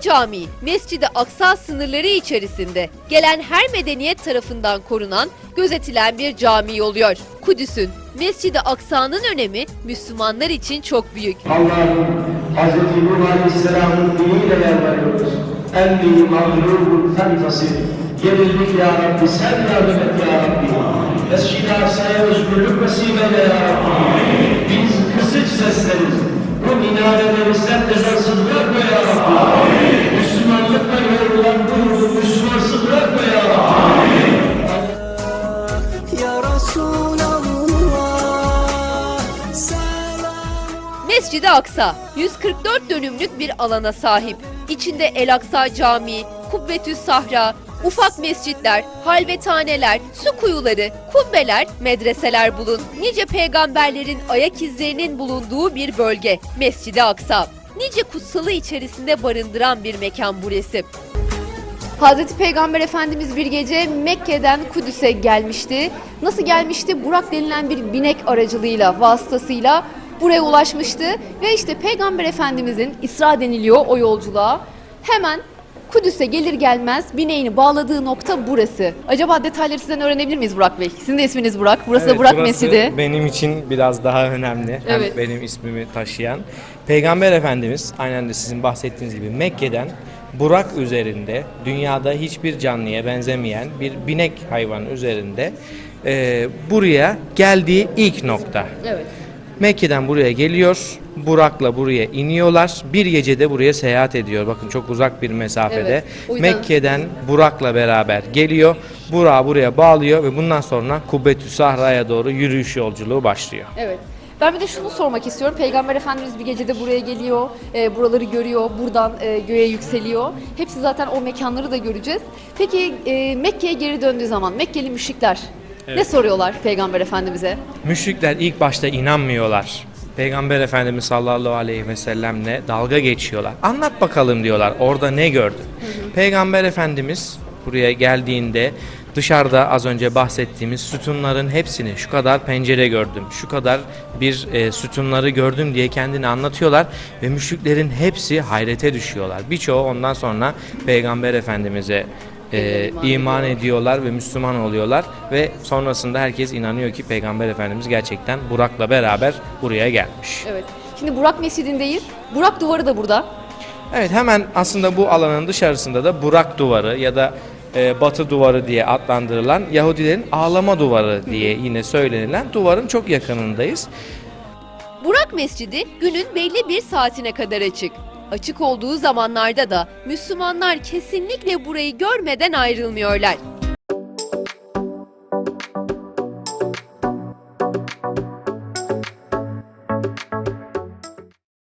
Camii, Mescid-i Aksa sınırları içerisinde gelen her medeniyet tarafından korunan, gözetilen bir cami oluyor. Kudüs'ün, Mescid-i Aksa'nın önemi Müslümanlar için çok büyük. Allah'ım Hz. Nuh Aleyhisselam'ın diniyle yalvarıyoruz. Emri mağlubun fentasir. Yenildik ya Rabbi, sen yardım et ya Rabbi. Mescid-i Aksa'ya özgürlük eyle ya Rabbi. Biz kısık sesleriz. Bu minareleri sen ezansız bırakma ya Mescid-i Aksa 144 dönümlük bir alana sahip. İçinde El Aksa Camii, Kubbetü Sahra, ufak mescitler, halvetaneler, su kuyuları, kubbeler, medreseler bulun. Nice peygamberlerin ayak izlerinin bulunduğu bir bölge Mescid-i Aksa. Nice kutsalı içerisinde barındıran bir mekan burası. Hazreti Peygamber Efendimiz bir gece Mekke'den Kudüs'e gelmişti. Nasıl gelmişti? Burak denilen bir binek aracılığıyla, vasıtasıyla buraya ulaşmıştı. Ve işte Peygamber Efendimizin İsra deniliyor o yolculuğa. Hemen Kudüs'e gelir gelmez bineğini bağladığı nokta burası. Acaba detayları sizden öğrenebilir miyiz Burak Bey? Sizin de isminiz Burak. Burası da Evet, Burak burası Mescidi. benim için biraz daha önemli. Hem Evet. benim ismimi taşıyan. Peygamber Efendimiz aynen de sizin bahsettiğiniz gibi Mekke'den Burak üzerinde dünyada hiçbir canlıya benzemeyen bir binek hayvan üzerinde e, buraya geldiği ilk nokta. Evet. Mekke'den buraya geliyor. Burak'la buraya iniyorlar. Bir gecede buraya seyahat ediyor. Bakın çok uzak bir mesafede. Evet, o yüzden- Mekke'den Burak'la beraber geliyor. Burak'ı buraya bağlıyor ve bundan sonra Kubbetü Sahra'ya doğru yürüyüş yolculuğu başlıyor. Evet. Ben bir de şunu sormak istiyorum. Peygamber Efendimiz bir gecede buraya geliyor, e, buraları görüyor, buradan e, göğe yükseliyor. Hepsi zaten o mekanları da göreceğiz. Peki e, Mekke'ye geri döndüğü zaman Mekkeli müşrikler ne soruyorlar Peygamber Efendimiz'e? Müşrikler ilk başta inanmıyorlar. Peygamber Efendimiz sallallahu aleyhi ve sellemle dalga geçiyorlar. Anlat bakalım diyorlar. Orada ne gördün? Peygamber Efendimiz buraya geldiğinde dışarıda az önce bahsettiğimiz sütunların hepsini şu kadar pencere gördüm, şu kadar bir e, sütunları gördüm diye kendini anlatıyorlar ve müşriklerin hepsi hayrete düşüyorlar. Birçoğu ondan sonra Peygamber Efendimiz'e e, iman ediyorlar ve Müslüman oluyorlar ve sonrasında herkes inanıyor ki Peygamber Efendimiz gerçekten Burak'la beraber buraya gelmiş. Evet. Şimdi Burak Mescidi'ndeyiz. Burak duvarı da burada. Evet hemen aslında bu alanın dışarısında da Burak duvarı ya da e, Batı duvarı diye adlandırılan Yahudilerin ağlama duvarı diye yine söylenilen duvarın çok yakınındayız. Burak Mescidi günün belli bir saatine kadar açık. Açık olduğu zamanlarda da Müslümanlar kesinlikle burayı görmeden ayrılmıyorlar.